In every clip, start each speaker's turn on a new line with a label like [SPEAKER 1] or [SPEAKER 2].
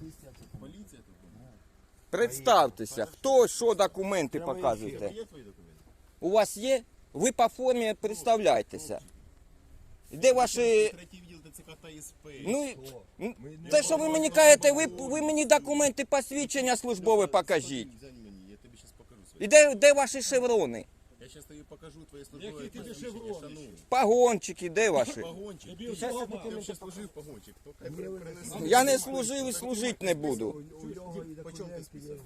[SPEAKER 1] Поліція це.
[SPEAKER 2] Поліція тут.
[SPEAKER 3] Представтеся, хто що документи показуєте.
[SPEAKER 2] Є твої документи?
[SPEAKER 3] У вас є? Ви по формі представляйтеся. Де ваші.
[SPEAKER 2] Третій відділ та.
[SPEAKER 3] Ну, те, що ви мені кажете, ви, ви мені документи посвідчення службове покажіть.
[SPEAKER 2] Взянь мені, я тобі зараз покажу свої.
[SPEAKER 3] І де, де ваші шеврони?
[SPEAKER 2] Я зараз тобі покажу твоє службове
[SPEAKER 4] Які тобі
[SPEAKER 2] посвідчення, шановний.
[SPEAKER 3] Погончики, де ваші?
[SPEAKER 2] Ти щас-. Я ще служив принеси.
[SPEAKER 3] Я не служив і служити не буду.
[SPEAKER 1] У нього і
[SPEAKER 2] Почому ти
[SPEAKER 1] документи є
[SPEAKER 2] списав?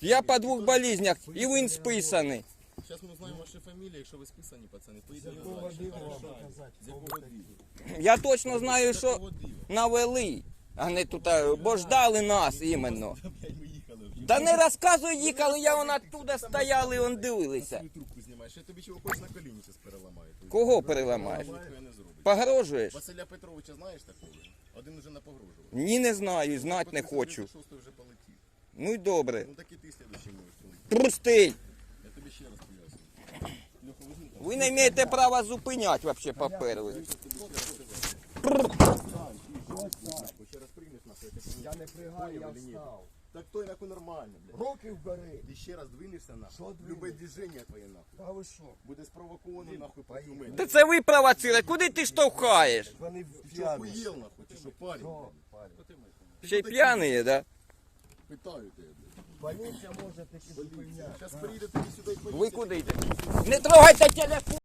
[SPEAKER 3] Я по двох болезнях, і він списаний.
[SPEAKER 2] Зараз ми узнаємо ваші фамілії, якщо ви списані, пацани. Поїдемо далі. З якого?
[SPEAKER 3] Я точно знаю,
[SPEAKER 2] З
[SPEAKER 3] що
[SPEAKER 2] якого
[SPEAKER 3] навели, а не тут, а, бо ждали нас іменно.
[SPEAKER 2] Та, блядь, ми їхали вже.
[SPEAKER 3] Та не розказуй їхали, я вон оттуда стояли, он дивилися.
[SPEAKER 2] Трубку знімаєш. Я тобі чого хочеш на коліні зараз переламаю.
[SPEAKER 3] Кого переламаєш?
[SPEAKER 2] Я не зробить.
[SPEAKER 3] Погрожуєш?
[SPEAKER 2] Василя Петровича знаєш такого? Один уже напогрожував.
[SPEAKER 3] Ні, не знаю, знати не хочу.
[SPEAKER 2] 36 вже полетів.
[SPEAKER 3] Ну й добре.
[SPEAKER 2] Ну так і ти слідуючий можеш полетіти. Я тобі ще раз поясню. Льоха, візьми там.
[SPEAKER 3] Ви не маєте права зупиняти вообще поперли.
[SPEAKER 2] Ще раз приймеш нахуй, я
[SPEAKER 1] не пригаю, я встав.
[SPEAKER 2] Так той нахуй нормально, блядь.
[SPEAKER 1] Руки вбери.
[SPEAKER 2] Ти ще раз двинешся
[SPEAKER 1] Що
[SPEAKER 2] нахуй.
[SPEAKER 1] двинеш?
[SPEAKER 2] Любе движення твоє нахуй.
[SPEAKER 1] Та ви що?
[SPEAKER 2] Буде спровоковано нахуй проти мене.
[SPEAKER 3] Та це ви провоцируєте, куди ти штовхаєш?
[SPEAKER 1] Вони
[SPEAKER 2] Ти що,
[SPEAKER 1] п'яні.
[SPEAKER 2] охуєл нахуй? Ти що, парень? Блядь?
[SPEAKER 3] Ще й п'яний, да?
[SPEAKER 2] Питаю тебе, блядь.
[SPEAKER 1] Поліція може таки зупиняти.
[SPEAKER 2] Зараз приїде тобі сюди і
[SPEAKER 3] Ви куди йдете? Не трогайте телефон!